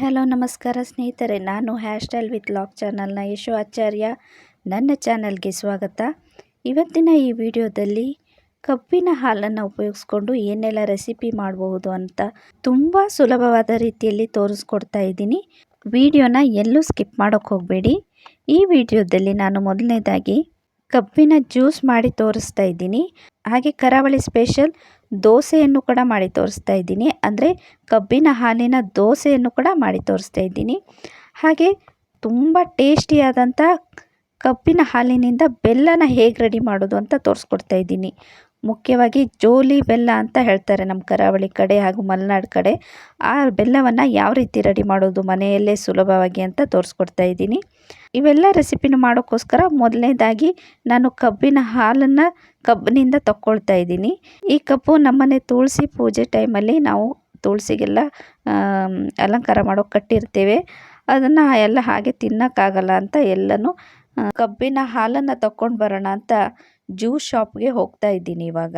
Hello, ನಮಸ್ಕಾರ ಸ್ನೇಹಿತರೆ. ನಾನು ಹ್ಯಾರ್ ಸ್ಟೈಲ್ ವಿತ್ ಲಾಕ್ ಚಾನಲ್ನ ಯಶು ಆಚಾರ್ಯ. ನನ್ನ ಚಾನಲ್ಗೆ ಸ್ವಾಗತ. ಇವತ್ತಿನ ಈ ವಿಡಿಯೋದಲ್ಲಿ ಕಬ್ಬಿನ ಹಾಲನ್ನು ಉಪಯೋಗಿಸ್ಕೊಂಡು ಏನೆಲ್ಲ ರೆಸಿಪಿ ಮಾಡಬಹುದು ಅಂತ ತುಂಬ ಸುಲಭವಾದ ರೀತಿಯಲ್ಲಿ ತೋರಿಸ್ಕೊಡ್ತಾ ಇದ್ದೀನಿ. ವಿಡಿಯೋನ ಎಲ್ಲೂ ಸ್ಕಿಪ್ ಮಾಡೋಕ್ಕೆ ಹೋಗಬೇಡಿ. ಈ ವಿಡಿಯೋದಲ್ಲಿ ನಾನು ಮೊದಲನೇದಾಗಿ ಕಬ್ಬಿನ ಜ್ಯೂಸ್ ಮಾಡಿ ತೋರಿಸ್ತಾ ಇದ್ದೀನಿ. ಹಾಗೆ ಕರಾವಳಿ ಸ್ಪೆಷಲ್ ದೋಸೆಯನ್ನು ಕೂಡ ಮಾಡಿ ತೋರಿಸ್ತಾ ಇದ್ದೀನಿ. ಅಂದರೆ ಕಬ್ಬಿನ ಹಾಲಿನ ದೋಸೆಯನ್ನು ಕೂಡ ಮಾಡಿ ತೋರಿಸ್ತಾ ಇದ್ದೀನಿ. ಹಾಗೆ ತುಂಬ ಟೇಸ್ಟಿಯಾದಂಥ ಕಬ್ಬಿನ ಹಾಲಿನಿಂದ ಬೆಲ್ಲನ ಹೇಗೆ ರೆಡಿ ಮಾಡೋದು ಅಂತ ತೋರಿಸ್ಕೊಡ್ತಾ ಇದ್ದೀನಿ. ಮುಖ್ಯವಾಗಿ ಜೋಲಿ ಬೆಲ್ಲ ಅಂತ ಹೇಳ್ತಾರೆ ನಮ್ಮ ಕರಾವಳಿ ಕಡೆ ಹಾಗೂ ಮಲೆನಾಡು ಕಡೆ. ಆ ಬೆಲ್ಲವನ್ನು ಯಾವ ರೀತಿ ರೆಡಿ ಮಾಡೋದು ಮನೆಯಲ್ಲೇ ಸುಲಭವಾಗಿ ಅಂತ ತೋರಿಸ್ಕೊಡ್ತಾ ಇದ್ದೀನಿ. ಇವೆಲ್ಲ ರೆಸಿಪಿನ ಮಾಡೋಕ್ಕೋಸ್ಕರ ಮೊದಲನೇದಾಗಿ ನಾನು ಕಬ್ಬಿನ ಹಾಲನ್ನು ಕಬ್ಬಿನಿಂದ ತಕ್ಕೊಳ್ತಾ ಇದ್ದೀನಿ. ಈ ಕಬ್ಬು ನಮ್ಮನೆ ತುಳಸಿ ಪೂಜೆ ಟೈಮಲ್ಲಿ ನಾವು ತುಳಸಿಗೆಲ್ಲ ಅಲಂಕಾರ ಮಾಡೋಕೆ ಕಟ್ಟಿರ್ತೇವೆ. ಅದನ್ನು ಎಲ್ಲ ಹಾಗೆ ತಿನ್ನೋಕ್ಕಾಗಲ್ಲ ಅಂತ ಎಲ್ಲನೂ ಕಬ್ಬಿನ ಹಾಲನ್ನು ತಗೊಂಡು ಬರೋಣ ಅಂತ ಜ್ಯೂಸ್ ಶಾಪ್ಗೆ ಹೋಗ್ತಾ ಇದ್ದೀನಿ ಇವಾಗ.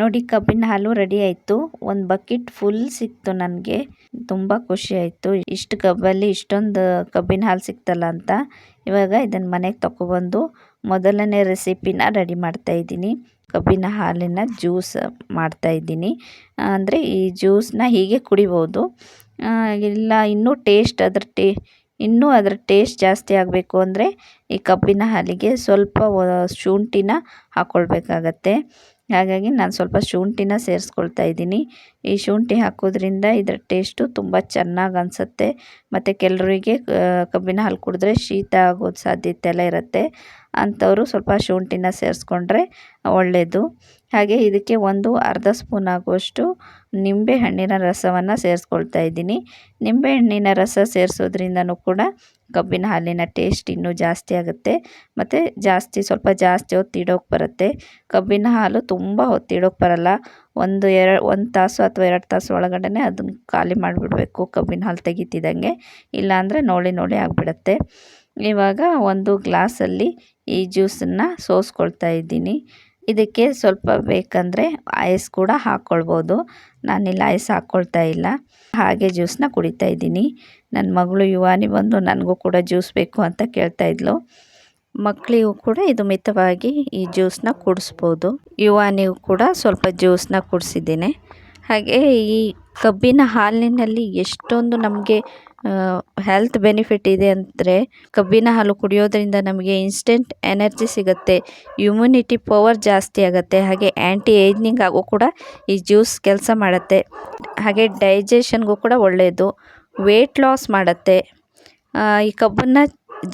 ನೋಡಿ ಕಬ್ಬಿನ ಹಾಲು ರೆಡಿ ಆಯಿತು. ಒಂದು ಬಕೆಟ್ ಫುಲ್ ಸಿಕ್ತು ನನಗೆ. ತುಂಬ ಖುಷಿ ಆಯಿತು. ಇಷ್ಟು ಕಬ್ಬಲ್ಲಿ ಇಷ್ಟೊಂದು ಕಬ್ಬಿನ ಹಾಲು ಸಿಕ್ತಲ್ಲ ಅಂತ. ಇವಾಗ ಇದನ್ನು ಮನೆಗೆ ತಗೊಬಂದು ಮೊದಲನೇ ರೆಸಿಪಿನ ರೆಡಿ ಮಾಡ್ತಾ ಇದ್ದೀನಿ. ಕಬ್ಬಿನ ಹಾಲಿನ ಜ್ಯೂಸ್ ಮಾಡ್ತಾ ಇದ್ದೀನಿ. ಅಂದರೆ ಈ ಜ್ಯೂಸನ್ನ ಹೀಗೆ ಕುಡಿಬೋದು. ಇಲ್ಲ, ಇನ್ನೂ ಟೇಸ್ಟ್ ಅದ್ರ ಟೇ, ಇನ್ನೂ ಅದರ ಟೇಸ್ಟ್ ಜಾಸ್ತಿ ಆಗಬೇಕು ಅಂದರೆ ಈ ಕಬ್ಬಿನ ಹಾಲಿಗೆ ಸ್ವಲ್ಪ ಶುಂಠಿನ ಹಾಕ್ಕೊಳ್ಬೇಕಾಗತ್ತೆ ಹಾಗಾಗಿ ನಾನು ಸ್ವಲ್ಪ ಶುಂಠಿನ ಸೇರಿಸ್ಕೊಳ್ತಾ ಇದ್ದೀನಿ. ಈ ಶುಂಠಿ ಹಾಕೋದ್ರಿಂದ ಇದರ ಟೇಸ್ಟು ತುಂಬ ಚೆನ್ನಾಗಿ ಅನಿಸುತ್ತೆ. ಮತ್ತು ಕೆಲವರಿಗೆ ಕಬ್ಬಿನ ಹಾಲು ಕುಡಿದ್ರೆ ಶೀತ ಆಗೋದು ಸಾಧ್ಯತೆ ಎಲ್ಲ ಇರುತ್ತೆ. ಅಂಥವರು ಸ್ವಲ್ಪ ಶುಂಠಿನ ಸೇರಿಸ್ಕೊಂಡ್ರೆ ಒಳ್ಳೆಯದು ಹಾಗೆ ಇದಕ್ಕೆ ಒಂದು ಅರ್ಧ ಸ್ಪೂನ್ ಆಗುವಷ್ಟು ನಿಂಬೆ ಹಣ್ಣಿನ ರಸವನ್ನು ಸೇರಿಸ್ಕೊಳ್ತಾ ಇದ್ದೀನಿ. ನಿಂಬೆ ಹಣ್ಣಿನ ರಸ ಸೇರಿಸೋದ್ರಿಂದನೂ ಕೂಡ ಕಬ್ಬಿನ ಹಾಲಿನ ಟೇಸ್ಟ್ ಇನ್ನೂ ಜಾಸ್ತಿ ಆಗುತ್ತೆ. ಮತ್ತು ಜಾಸ್ತಿ ಸ್ವಲ್ಪ ಜಾಸ್ತಿ ಹೊತ್ತು ಇಡೋಕೆ ಬರುತ್ತೆ. ಕಬ್ಬಿನ ಹಾಲು ತುಂಬ ಹೊತ್ತಿಡೋಕೆ ಬರಲ್ಲ. ಒಂದು ಎರಡು, ಒಂದು ತಾಸು ಅಥವಾ ಎರಡು ತಾಸು ಒಳಗಡೆ ಅದನ್ನು ಖಾಲಿ ಮಾಡಿಬಿಡ್ಬೇಕು, ಕಬ್ಬಿನ ಹಾಲು ತೆಗಿತಿದ್ದಂಗೆ. ಇಲ್ಲಾಂದರೆ ನೋಳಿ ನೋಳಿ ಆಗಿಬಿಡತ್ತೆ. ಇವಾಗ ಒಂದು ಗ್ಲಾಸಲ್ಲಿ ಈ ಜ್ಯೂಸನ್ನು ಸೋಸ್ಕೊಳ್ತಾ ಇದ್ದೀನಿ. ಇದಕ್ಕೆ ಸ್ವಲ್ಪ ಬೇಕಂದರೆ ಐಸ್ ಕೂಡ ಹಾಕ್ಕೊಳ್ಬೋದು ನಾನಿಲ್ಲ ಐಸ್ ಹಾಕ್ಕೊಳ್ತಾ ಇಲ್ಲ. ಹಾಗೆ ಜ್ಯೂಸನ್ನ ಕುಡಿತಾ ಇದ್ದೀನಿ. ನನ್ನ ಮಗಳು ಯುವಾನಿ ಬಂದು ನನಗೂ ಕೂಡ ಜ್ಯೂಸ್ ಬೇಕು ಅಂತ ಕೇಳ್ತಾ ಇದ್ಲು. ಮಕ್ಕಳಿಗೂ ಕೂಡ ಇದು ಮಿತವಾಗಿ ಈ ಜ್ಯೂಸನ್ನ ಕುಡಿಸ್ಬೋದು. ಯುವಾನಿಗೂ ಕೂಡ ಸ್ವಲ್ಪ ಜ್ಯೂಸನ್ನ ಕುಡಿಸಿದ್ದೀನಿ. ಹಾಗೆ ಈ ಕಬ್ಬಿನ ಹಾಲಿನಲ್ಲಿ ಎಷ್ಟೊಂದು ನಮಗೆ ಹೆಲ್ತ್ ಬೆನಿಫಿಟ್ ಇದೆ ಅಂದರೆ ಕಬ್ಬಿನ ಹಾಲು ಕುಡಿಯೋದ್ರಿಂದ ನಮಗೆ ಇನ್ಸ್ಟೆಂಟ್ ಎನರ್ಜಿ ಸಿಗುತ್ತೆ ಇಮ್ಯುನಿಟಿ ಪವರ್ ಜಾಸ್ತಿ ಆಗುತ್ತೆ, ಹಾಗೆ ಆ್ಯಂಟಿ ಏಜ್ನಿಂಗ್ ಆಗೋ ಕೂಡ ಈ ಜ್ಯೂಸ್ ಕೆಲಸ ಮಾಡುತ್ತೆ. ಹಾಗೆ ಡೈಜೆಷನ್ಗೂ ಕೂಡ ಒಳ್ಳೆಯದು ವೆಯ್ಟ್ ಲಾಸ್ ಮಾಡುತ್ತೆ. ಈ ಕಬ್ಬನ್ನು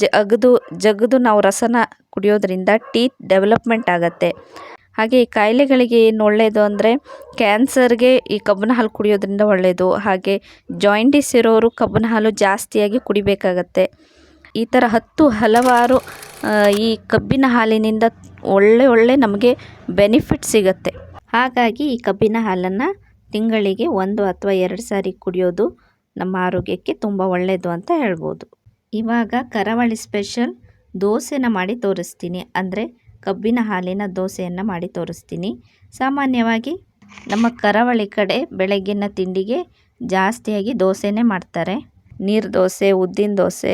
ಜಗದು ಜಗದು ನಾವು ರಸನ ಕುಡಿಯೋದ್ರಿಂದ ಟೀತ್ ಡೆವಲಪ್ಮೆಂಟ್ ಆಗುತ್ತೆ. ಹಾಗೆ ಈ ಕಾಯಿಲೆಗಳಿಗೆ ಏನು ಒಳ್ಳೆಯದು ಅಂದರೆ ಕ್ಯಾನ್ಸರ್ಗೆ ಈ ಕಬ್ಬಿನ ಹಾಲು ಕುಡಿಯೋದ್ರಿಂದ ಒಳ್ಳೆಯದು ಹಾಗೆ ಜಾಯಿಂಟಿಸ್ ಇರೋರು ಕಬ್ಬಿನ ಹಾಲು ಜಾಸ್ತಿಯಾಗಿ ಕುಡಿಬೇಕಾಗತ್ತೆ. ಈ ಥರ ಹತ್ತು ಹಲವಾರು ಈ ಕಬ್ಬಿನ ಹಾಲಿನಿಂದ ಒಳ್ಳೆ ಒಳ್ಳೆ ನಮಗೆ ಬೆನಿಫಿಟ್ ಸಿಗುತ್ತೆ. ಹಾಗಾಗಿ ಈ ಕಬ್ಬಿನ ಹಾಲನ್ನು ತಿಂಗಳಿಗೆ ಒಂದು ಅಥವಾ ಎರಡು ಸಾರಿ ಕುಡಿಯೋದು ನಮ್ಮ ಆರೋಗ್ಯಕ್ಕೆ ತುಂಬ ಒಳ್ಳೆಯದು ಅಂತ ಹೇಳ್ಬೋದು. ಇವಾಗ ಕರಾವಳಿ ಸ್ಪೆಷಲ್ ದೋಸೆನ ಮಾಡಿ ತೋರಿಸ್ತೀನಿ. ಅಂದರೆ ಕಬ್ಬಿನ ಹಾಲಿನ ದೋಸೆಯನ್ನು ಮಾಡಿ ತೋರಿಸ್ತೀನಿ. ಸಾಮಾನ್ಯವಾಗಿ ನಮ್ಮ ಕರಾವಳಿ ಕಡೆ ಬೆಳಗ್ಗಿನ ತಿಂಡಿಗೆ ಜಾಸ್ತಿಯಾಗಿ ದೋಸೆನೇ ಮಾಡ್ತಾರೆ. ನೀರು ದೋಸೆ, ಉದ್ದಿನ ದೋಸೆ,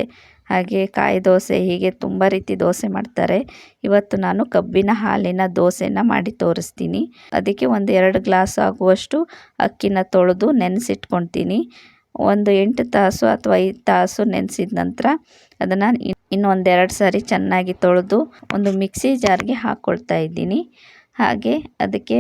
ಹಾಗೆ ಕಾಯಿ ದೋಸೆ ಹೀಗೆ ತುಂಬ ರೀತಿ ದೋಸೆ ಮಾಡ್ತಾರೆ. ಇವತ್ತು ನಾನು ಕಬ್ಬಿನ ಹಾಲಿನ ದೋಸೆನ ಮಾಡಿ ತೋರಿಸ್ತೀನಿ. ಅದಕ್ಕೆ ಒಂದು ಎರಡು ಗ್ಲಾಸ್ ಆಗುವಷ್ಟು ಅಕ್ಕಿನ ತೊಳೆದು ನೆನೆಸಿಟ್ಕೊತೀನಿ ಒಂದು ಎಂಟು ತಾಸು ಅಥವಾ ಐದು ತಾಸು ನೆನೆಸಿದ ನಂತರ ಅದನ್ನು ಇನ್ನೊಂದೆರಡು ಸಾರಿ ಚೆನ್ನಾಗಿ ತೊಳೆದು ಒಂದು ಮಿಕ್ಸಿ ಜಾರ್ಗೆ ಹಾಕ್ಕೊಳ್ತಾ ಇದ್ದೀನಿ. ಹಾಗೆ ಅದಕ್ಕೆ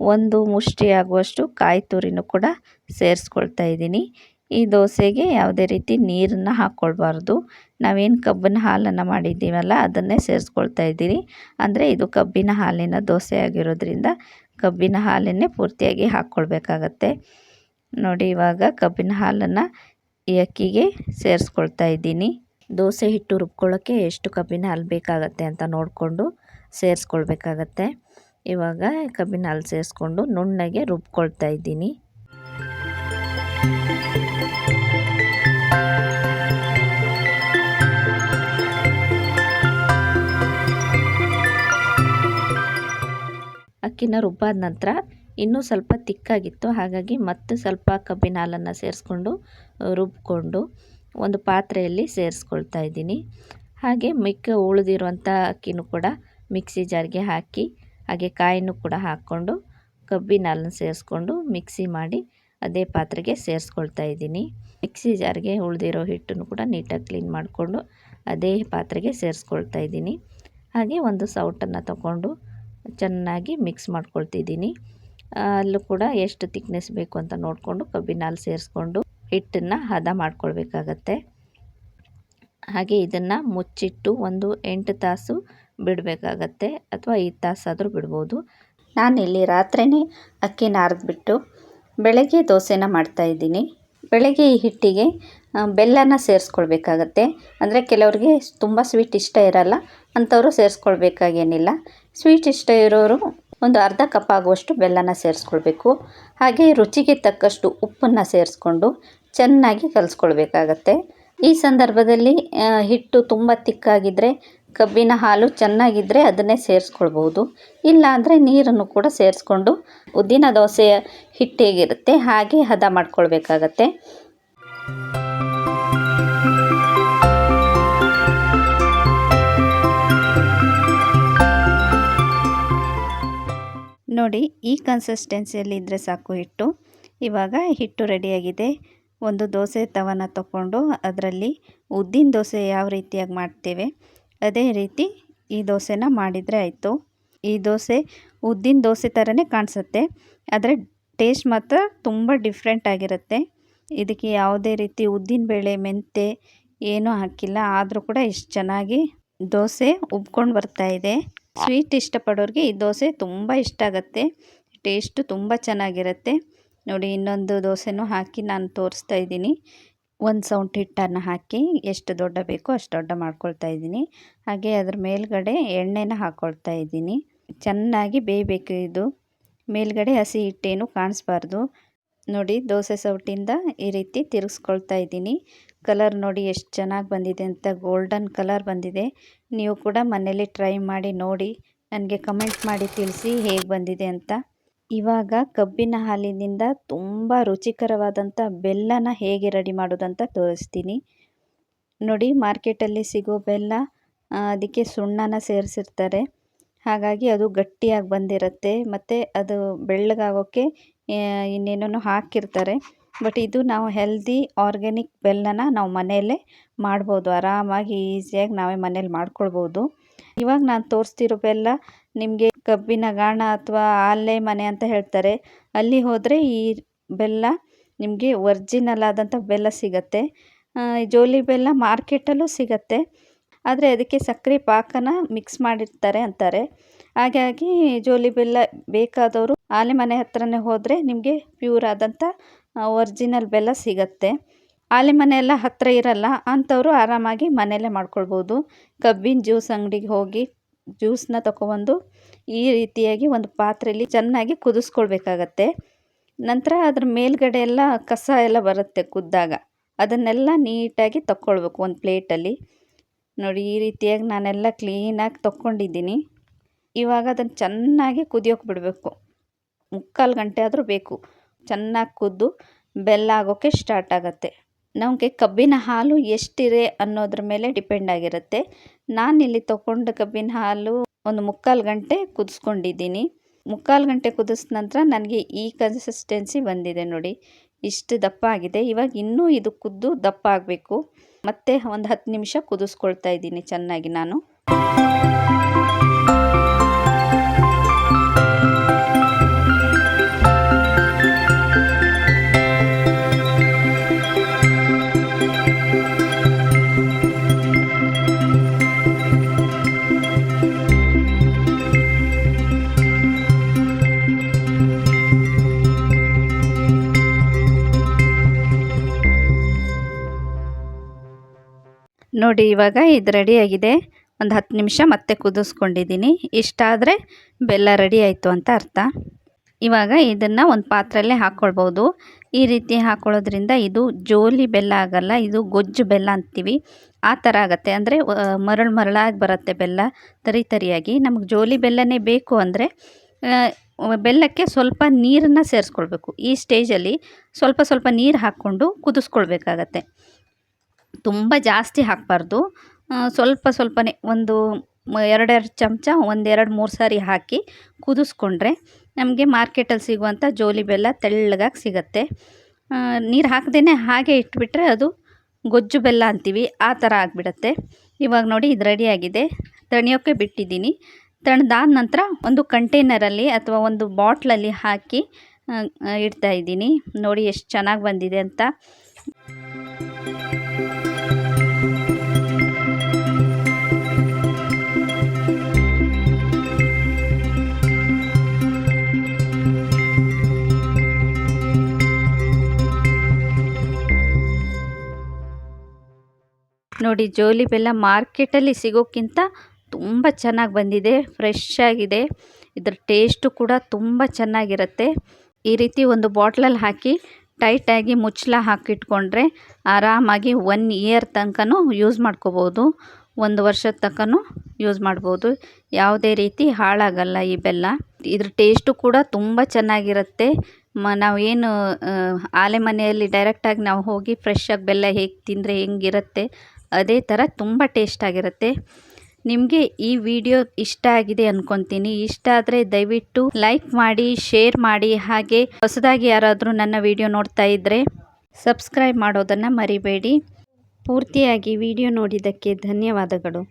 ಒಂದು ಮುಷ್ಟಿ ಆಗುವಷ್ಟು ಕಾಯಿ ತುರಿನೂ ಕೂಡ ಸೇರಿಸ್ಕೊಳ್ತಾ ಇದ್ದೀನಿ. ಈ ದೋಸೆಗೆ ಯಾವುದೇ ರೀತಿ ನೀರನ್ನು ಹಾಕ್ಕೊಳ್ಬಾರ್ದು ನಾವೇನು ಕಬ್ಬಿನ ಹಾಲನ್ನು ಮಾಡಿದ್ದೀವಲ್ಲ ಅದನ್ನೇ ಸೇರಿಸ್ಕೊಳ್ತಾ ಇದ್ದೀನಿ ಅಂದರೆ ಇದು ಕಬ್ಬಿನ ಹಾಲಿನ ದೋಸೆ ಆಗಿರೋದ್ರಿಂದ ಕಬ್ಬಿನ ಹಾಲನ್ನೇ ಪೂರ್ತಿಯಾಗಿ ಹಾಕ್ಕೊಳ್ಬೇಕಾಗತ್ತೆ ನೋಡಿ, ಇವಾಗ ಕಬ್ಬಿನ ಹಾಲನ್ನು ಈ ಅಕ್ಕಿಗೆ ಸೇರಿಸ್ಕೊಳ್ತಾ ಇದ್ದೀನಿ. ದೋಸೆ ಹಿಟ್ಟು ರುಬ್ಕೊಳ್ಳೋಕ್ಕೆ ಎಷ್ಟು ಕಬ್ಬಿನ ಹಾಲು ಬೇಕಾಗತ್ತೆ ಅಂತ ನೋಡಿಕೊಂಡು ಸೇರಿಸ್ಕೊಳ್ಬೇಕಾಗತ್ತೆ. ಇವಾಗ ಕಬ್ಬಿನ ಹಾಲು ಸೇರಿಸ್ಕೊಂಡು ನುಣ್ಣಗೆ ರುಬ್ಕೊಳ್ತಾ ಇದ್ದೀನಿ. ಅಕ್ಕಿನ ರುಬ್ಬಾದ ನಂತರ ಇನ್ನೂ ಸ್ವಲ್ಪ ತಿಕ್ಕಾಗಿತ್ತು. ಹಾಗಾಗಿ ಮತ್ತೆ ಸ್ವಲ್ಪ ಕಬ್ಬಿನ ಹಾಲನ್ನು ಸೇರಿಸ್ಕೊಂಡು ರುಬ್ಬಿಕೊಂಡು ಒಂದು ಪಾತ್ರೆಯಲ್ಲಿ ಸೇರಿಸ್ಕೊಳ್ತಾ ಇದ್ದೀನಿ. ಹಾಗೆ ಮಿಕ್ಕ ಉಳಿದಿರುವಂಥ ಅಕ್ಕಿನೂ ಕೂಡ ಮಿಕ್ಸಿ ಜಾರ್ಗೆ ಹಾಕಿ, ಹಾಗೆ ಕಾಯಿನೂ ಕೂಡ ಹಾಕ್ಕೊಂಡು ಕಬ್ಬಿನ ಹಾಲನ್ನು ಸೇರಿಸ್ಕೊಂಡು ಮಿಕ್ಸಿ ಮಾಡಿ ಅದೇ ಪಾತ್ರೆಗೆ ಸೇರಿಸ್ಕೊಳ್ತಾ ಇದ್ದೀನಿ. ಮಿಕ್ಸಿ ಜಾರ್ಗೆ ಉಳಿದಿರೋ ಹಿಟ್ಟನ್ನು ಕೂಡ ನೀಟಾಗಿ ಕ್ಲೀನ್ ಮಾಡಿಕೊಂಡು ಅದೇ ಪಾತ್ರೆಗೆ ಸೇರಿಸ್ಕೊಳ್ತಾ ಇದ್ದೀನಿ. ಹಾಗೆ ಒಂದು ಸೌಟನ್ನು ತಗೊಂಡು ಚೆನ್ನಾಗಿ ಮಿಕ್ಸ್ ಮಾಡ್ಕೊಳ್ತಿದ್ದೀನಿ. ಅಲ್ಲೂ ಕೂಡ ಎಷ್ಟು ತಿಕ್ನೆಸ್ ಬೇಕು ಅಂತ ನೋಡಿಕೊಂಡು ಕಬ್ಬಿನ ಹಾಲು ಸೇರಿಸ್ಕೊಂಡು ಹಿಟ್ಟನ್ನು ಹದ ಮಾಡ್ಕೊಳ್ಬೇಕಾಗತ್ತೆ. ಹಾಗೆ ಇದನ್ನು ಮುಚ್ಚಿಟ್ಟು ಒಂದು ಎಂಟು ತಾಸು ಬಿಡಬೇಕಾಗತ್ತೆ ಅಥವಾ ಐದು ತಾಸಾದರೂ ಬಿಡ್ಬೋದು. ನಾನಿಲ್ಲಿ ರಾತ್ರಿಯೇ ಅಕ್ಕಿ ನಾರ್ದ್ಬಿಟ್ಟು ಬೆಳಗ್ಗೆ ದೋಸೆನ ಮಾಡ್ತಾಯಿದ್ದೀನಿ ಬೆಳಗ್ಗೆ ಈ ಹಿಟ್ಟಿಗೆ ಬೆಲ್ಲನ ಸೇರಿಸ್ಕೊಳ್ಬೇಕಾಗತ್ತೆ. ಅಂದರೆ ಕೆಲವರಿಗೆ ತುಂಬ ಸ್ವೀಟ್ ಇಷ್ಟ ಇರಲ್ಲ, ಅಂಥವರು ಸೇರಿಸ್ಕೊಳ್ಬೇಕಾಗೇನಿಲ್ಲ. ಸ್ವೀಟ್ ಇಷ್ಟ ಇರೋರು ಒಂದು ಅರ್ಧ ಕಪ್ ಆಗುವಷ್ಟು ಬೆಲ್ಲನ ಸೇರಿಸ್ಕೊಳ್ಬೇಕು. ಹಾಗೆ ರುಚಿಗೆ ತಕ್ಕಷ್ಟು ಉಪ್ಪನ್ನು ಸೇರಿಸ್ಕೊಂಡು ಚೆನ್ನಾಗಿ ಕಲಿಸ್ಕೊಳ್ಬೇಕಾಗತ್ತೆ. ಈ ಸಂದರ್ಭದಲ್ಲಿ ಹಿಟ್ಟು ತುಂಬ ತಿಕ್ಕಾಗಿದ್ದರೆ ಕಬ್ಬಿನ ಹಾಲು ಚೆನ್ನಾಗಿದ್ದರೆ ಅದನ್ನೇ ಸೇರಿಸ್ಕೊಳ್ಬೋದು ಇಲ್ಲ ಅಂದರೆ ನೀರನ್ನು ಕೂಡ ಸೇರಿಸ್ಕೊಂಡು ಉದ್ದಿನ ದೋಸೆಯ ಹಿಟ್ಟು ಹೇಗಿರುತ್ತೆ, ಹಾಗೆ ಹದ ಮಾಡ್ಕೊಳ್ಬೇಕಾಗತ್ತೆ. ನೋಡಿ, ಈ ಕನ್ಸಿಸ್ಟೆನ್ಸಿಯಲ್ಲಿ ಇದ್ದರೆ ಸಾಕು ಹಿಟ್ಟು. ಇವಾಗ ಹಿಟ್ಟು ರೆಡಿಯಾಗಿದೆ. ಒಂದು ದೋಸೆ ತವನ ತಗೊಂಡು ಅದರಲ್ಲಿ ಉದ್ದಿನ ದೋಸೆ ಯಾವ ರೀತಿಯಾಗಿ ಮಾಡ್ತೇವೆ, ಅದೇ ರೀತಿ ಈ ದೋಸೆನ ಮಾಡಿದರೆ ಆಯಿತು. ಈ ದೋಸೆ ಉದ್ದಿನ ದೋಸೆ ಥರನೇ ಕಾಣಿಸುತ್ತೆ. ಆದರೆ ಟೇಸ್ಟ್ ಮಾತ್ರ ತುಂಬ ಡಿಫ್ರೆಂಟ್ ಆಗಿರುತ್ತೆ. ಇದಕ್ಕೆ ಯಾವುದೇ ರೀತಿ ಉದ್ದಿನ ಬೇಳೆ ಮೆಂತೆ ಏನೂ ಹಾಕಿಲ್ಲ. ಆದರೂ ಕೂಡ ಇಷ್ಟು ಚೆನ್ನಾಗಿ ದೋಸೆ ಉಬ್ಕೊಂಡು ಬರ್ತಾ ಇದೆ. ಸ್ವೀಟ್ ಇಷ್ಟಪಡೋರಿಗೆ ಈ ದೋಸೆ ತುಂಬ ಇಷ್ಟ ಆಗುತ್ತೆ. ಟೇಸ್ಟು ತುಂಬ ಚೆನ್ನಾಗಿರುತ್ತೆ. ನೋಡಿ, ಇನ್ನೊಂದು ದೋಸೆನೂ ಹಾಕಿ ನಾನು ತೋರಿಸ್ತಾ ಇದ್ದೀನಿ. ಒಂದು ಸೌಂಟ್ ಹಿಟ್ಟನ್ನು ಹಾಕಿ ಎಷ್ಟು ದೊಡ್ಡ ಬೇಕೋ ಅಷ್ಟು ದೊಡ್ಡ ಮಾಡ್ಕೊಳ್ತಾ ಇದ್ದೀನಿ. ಹಾಗೆ ಅದ್ರ ಮೇಲ್ಗಡೆ ಎಣ್ಣೆನ ಹಾಕ್ಕೊಳ್ತಾ ಇದ್ದೀನಿ. ಚೆನ್ನಾಗಿ ಬೇಯಬೇಕು ಇದು. ಮೇಲ್ಗಡೆ ಹಸಿ ಹಿಟ್ಟೇನು ಕಾಣಿಸ್ಬಾರ್ದು. ನೋಡಿ, ದೋಸೆ ಸೌಟಿಂದ ಈ ರೀತಿ ತಿರುಗಿಸ್ಕೊಳ್ತಾ ಇದ್ದೀನಿ. ಕಲರ್ ನೋಡಿ ಎಷ್ಟು ಚೆನ್ನಾಗಿ ಬಂದಿದೆ ಅಂತ ಗೋಲ್ಡನ್ ಕಲರ್ ಬಂದಿದೆ. ನೀವು ಕೂಡ ಮನೇಲಿ ಟ್ರೈ ಮಾಡಿ ನೋಡಿ, ನನಗೆ ಕಮೆಂಟ್ ಮಾಡಿ ತಿಳಿಸಿ ಹೇಗೆ ಬಂದಿದೆ ಅಂತ. ಇವಾಗ ಕಬ್ಬಿನ ಹಾಲಿನಿಂದ ತುಂಬ ರುಚಿಕರವಾದಂಥ ಬೆಲ್ಲನ ಹೇಗೆ ರೆಡಿ ಮಾಡೋದಂತ ತೋರಿಸ್ತೀನಿ. ನೋಡಿ ಮಾರ್ಕೆಟಲ್ಲಿ ಸಿಗೋ ಬೆಲ್ಲ ಅದಕ್ಕೆ ಸುಣ್ಣನ ಸೇರಿಸಿರ್ತಾರೆ. ಹಾಗಾಗಿ ಅದು ಗಟ್ಟಿಯಾಗಿ ಬಂದಿರುತ್ತೆ. ಮತ್ತು ಅದು ಬೆಳ್ಳಗಾಗೋಕ್ಕೆ ಇನ್ನೇನೋ ಹಾಕಿರ್ತಾರೆ. ಬಟ್ ಇದು ನಾವು ಹೆಲ್ದಿ, ಆರ್ಗ್ಯಾನಿಕ್ ಬೆಲ್ಲನ ನಾವು ಮನೆಯಲ್ಲೇ ಮಾಡ್ಬೋದು. ಆರಾಮಾಗಿ, ಈಸಿಯಾಗಿ ನಾವೇ ಮನೇಲಿ ಮಾಡ್ಕೊಳ್ಬೋದು. ಇವಾಗ ನಾನು ತೋರಿಸ್ತಿರೋ ಬೆಲ್ಲ ನಿಮಗೆ ಕಬ್ಬಿನ ಗಾಣ ಅಥವಾ ಆಲೆ ಮನೆ ಅಂತ ಹೇಳ್ತಾರೆ. ಅಲ್ಲಿ ಹೋದರೆ ಈ ಬೆಲ್ಲ ನಿಮಗೆ ಒರ್ಜಿನಲ್ ಆದಂಥ ಬೆಲ್ಲ ಸಿಗತ್ತೆ. ಜೋಲಿ ಬೆಲ್ಲ ಮಾರ್ಕೆಟಲ್ಲೂ ಸಿಗತ್ತೆ. ಆದರೆ ಅದಕ್ಕೆ ಸಕ್ಕರೆ ಪಾಕನ ಮಿಕ್ಸ್ ಮಾಡಿರ್ತಾರೆ ಅಂತಾರೆ. ಹಾಗಾಗಿ ಜೋಲಿ ಬೆಲ್ಲ ಬೇಕಾದವರು ಆಲೆ ಮನೆ ಹತ್ರನೇ ಹೋದರೆ ನಿಮಗೆ ಪ್ಯೂರ್ ಆದಂಥ ಒರ್ಜಿನಲ್ ಬೆಲ್ಲ ಸಿಗತ್ತೆ. ಆಲಿ ಮನೆಯೆಲ್ಲ ಹತ್ತಿರ ಇರಲ್ಲ, ಅಂಥವರು ಆರಾಮಾಗಿ ಮನೆಯಲ್ಲೇ ಮಾಡ್ಕೊಳ್ಬೋದು. ಕಬ್ಬಿನ ಜ್ಯೂಸ್ ಅಂಗಡಿಗೆ ಹೋಗಿ ಜ್ಯೂಸನ್ನ ತಗೊಬಂದು ಈ ರೀತಿಯಾಗಿ ಒಂದು ಪಾತ್ರೆಯಲ್ಲಿ ಚೆನ್ನಾಗಿ ಕುದಿಸ್ಕೊಳ್ಬೇಕಾಗತ್ತೆ. ನಂತರ ಅದ್ರ ಮೇಲ್ಗಡೆ ಎಲ್ಲ ಕಸ ಎಲ್ಲ ಬರುತ್ತೆ ಕುದ್ದಾಗ. ಅದನ್ನೆಲ್ಲ ನೀಟಾಗಿ ತಕ್ಕೊಳ್ಬೇಕು ಒಂದು ಪ್ಲೇಟಲ್ಲಿ. ನೋಡಿ, ಈ ರೀತಿಯಾಗಿ ನಾನೆಲ್ಲ ಕ್ಲೀನಾಗಿ ತಕ್ಕೊಂಡಿದ್ದೀನಿ. ಇವಾಗ ಅದನ್ನು ಚೆನ್ನಾಗಿ ಕುದಿಯೋಕೆ ಬಿಡಬೇಕು. ಮುಕ್ಕಾಲು ಗಂಟೆ ಆದರೂ ಬೇಕು. ಚೆನ್ನಾಗಿ ಕುದ್ದು ಬೆಲ್ಲ ಆಗೋಕ್ಕೆ ಸ್ಟಾರ್ಟ್ ಆಗುತ್ತೆ. ನಮಗೆ ಕಬ್ಬಿನ ಹಾಲು ಎಷ್ಟಿದೆ ಅನ್ನೋದ್ರ ಮೇಲೆ ಡಿಪೆಂಡ್ ಆಗಿರುತ್ತೆ. ನಾನಿಲ್ಲಿ ತೊಗೊಂಡ ಕಬ್ಬಿನ ಹಾಲು ಒಂದು ಮುಕ್ಕಾಲು ಗಂಟೆ ಕುದಿಸ್ಕೊಂಡಿದ್ದೀನಿ. ಮುಕ್ಕಾಲು ಗಂಟೆ ಕುದಿಸಿದ ನಂತರ ನನಗೆ ಈ ಕನ್ಸಿಸ್ಟೆನ್ಸಿ ಬಂದಿದೆ ನೋಡಿ. ಇಷ್ಟು ದಪ್ಪ ಆಗಿದೆ. ಇವಾಗ ಇನ್ನೂ ಇದು ಕುದ್ದು ದಪ್ಪ ಆಗಬೇಕು. ಮತ್ತೆ ಒಂದು ಹತ್ತು ನಿಮಿಷ ಕುದಿಸ್ಕೊಳ್ತಾ ಇದ್ದೀನಿ ಚೆನ್ನಾಗಿ ನಾನು. ನೋಡಿ, ಇವಾಗ ಇದು ರೆಡಿಯಾಗಿದೆ ಒಂದು ಹತ್ತು ನಿಮಿಷ ಮತ್ತೆ ಕುದಿಸ್ಕೊಂಡಿದ್ದೀನಿ. ಇಷ್ಟಾದರೆ ಬೆಲ್ಲ ರೆಡಿ ಆಯಿತು ಅಂತ ಅರ್ಥ. ಇವಾಗ ಇದನ್ನು ಒಂದು ಪಾತ್ರೆಯಲ್ಲೇ ಹಾಕ್ಕೊಳ್ಬೋದು ಈ ರೀತಿ ಹಾಕ್ಕೊಳ್ಳೋದ್ರಿಂದ ಇದು ಜೋಲಿ ಬೆಲ್ಲ ಆಗಲ್ಲ, ಇದು ಗೊಜ್ಜು ಬೆಲ್ಲ ಅಂತೀವಿ. ಆ ಥರ ಆಗುತ್ತೆ. ಅಂದರೆ ಮರಳು ಮರಳಾಗಿ ಬರುತ್ತೆ ಬೆಲ್ಲ, ತರಿ ತರಿಯಾಗಿ. ನಮಗೆ ಜೋಲಿ ಬೆಲ್ಲನೇ ಬೇಕು ಅಂದರೆ ಬೆಲ್ಲಕ್ಕೆ ಸ್ವಲ್ಪ ನೀರನ್ನು ಸೇರಿಸ್ಕೊಳ್ಬೇಕು. ಈ ಸ್ಟೇಜಲ್ಲಿ ಸ್ವಲ್ಪ ಸ್ವಲ್ಪ ನೀರು ಹಾಕ್ಕೊಂಡು ಕುದಿಸ್ಕೊಳ್ಬೇಕಾಗತ್ತೆ. ತುಂಬ ಜಾಸ್ತಿ ಹಾಕಬಾರ್ದು. ಸ್ವಲ್ಪ ಸ್ವಲ್ಪನೇ ಒಂದು ಎರಡೆರಡು ಚಮಚ, ಒಂದೆರಡು ಮೂರು ಸಾರಿ ಹಾಕಿ ಕುದಿಸ್ಕೊಂಡ್ರೆ ನಮಗೆ ಮಾರ್ಕೆಟಲ್ಲಿ ಸಿಗುವಂಥ ಜೋಲಿ ಬೆಲ್ಲ ತೆಳ್ಳಗಾಗಿ ಸಿಗತ್ತೆ. ನೀರು ಹಾಕ್ದೇ ಹಾಗೆ ಇಟ್ಬಿಟ್ರೆ ಅದು ಗೊಜ್ಜು ಬೆಲ್ಲ ಅಂತೀವಿ, ಆ ಥರ ಆಗಿಬಿಡತ್ತೆ. ಇವಾಗ ನೋಡಿ ಇದು ರೆಡಿಯಾಗಿದೆ ತಣಿಯೋಕ್ಕೆ ಬಿಟ್ಟಿದ್ದೀನಿ. ತಣ್ದಾದ ನಂತರ ಒಂದು ಕಂಟೈನರಲ್ಲಿ ಅಥವಾ ಒಂದು ಬಾಟ್ಲಲ್ಲಿ ಹಾಕಿ ಇಡ್ತಾ ಇದ್ದೀನಿ. ನೋಡಿ ಎಷ್ಟು ಚೆನ್ನಾಗಿ ಬಂದಿದೆ ಅಂತ. ನೋಡಿ, ಜೋಲಿ ಬೆಲ್ಲ ಮಾರ್ಕೆಟಲ್ಲಿ ಸಿಗೋಕ್ಕಿಂತ ತುಂಬ ಚೆನ್ನಾಗಿ ಬಂದಿದೆ, ಫ್ರೆಶ್ ಆಗಿದೆ. ಇದರ ಟೇಸ್ಟು ಕೂಡ ತುಂಬ ಚೆನ್ನಾಗಿರುತ್ತೆ. ಈ ರೀತಿ ಒಂದು ಬಾಟ್ಲಲ್ಲಿ ಹಾಕಿ ಟೈಟಾಗಿ ಮುಚ್ಚಳ ಹಾಕಿಟ್ಕೊಂಡ್ರೆ ಆರಾಮಾಗಿ ಒನ್ ಇಯರ್ ತನಕನೂ ಯೂಸ್ ಮಾಡ್ಕೋಬೋದು. ಒಂದು ವರ್ಷದ ತನಕನೂ ಯೂಸ್ ಮಾಡ್ಬೋದು. ಯಾವುದೇ ರೀತಿ ಹಾಳಾಗಲ್ಲ ಈ ಬೆಲ್ಲ. ಇದ್ರ ಟೇಸ್ಟು ಕೂಡ ತುಂಬ ಚೆನ್ನಾಗಿರುತ್ತೆ. ಮ, ನಾವು ಏನು ಆಲೆ ಮನೆಯಲ್ಲಿ ಡೈರೆಕ್ಟಾಗಿ ನಾವು ಹೋಗಿ ಫ್ರೆಶ್ಶಾಗಿ ಬೆಲ್ಲ ಹೇಗೆ ತಿಂದರೆ ಹೆಂಗಿರುತ್ತೆ ಅದೇ ಥರ ತುಂಬ ಟೇಸ್ಟಾಗಿರುತ್ತೆ ನಿಮಗೆ ಈ ವಿಡಿಯೋ ಇಷ್ಟ ಆಗಿದೆ ಅಂದ್ಕೊತೀನಿ ಇಷ್ಟ ಆದರೆ ದಯವಿಟ್ಟು ಲೈಕ್ ಮಾಡಿ, ಶೇರ್ ಮಾಡಿ. ಹಾಗೆ ಹೊಸದಾಗಿ ಯಾರಾದರೂ ನನ್ನ ವಿಡಿಯೋ ನೋಡ್ತಾ ಇದ್ದರೆ ಸಬ್ಸ್ಕ್ರೈಬ್ ಮಾಡೋದನ್ನು ಮರಿಬೇಡಿ. ಪೂರ್ತಿಯಾಗಿ ವಿಡಿಯೋ ನೋಡಿದ್ದಕ್ಕೆ ಧನ್ಯವಾದಗಳು.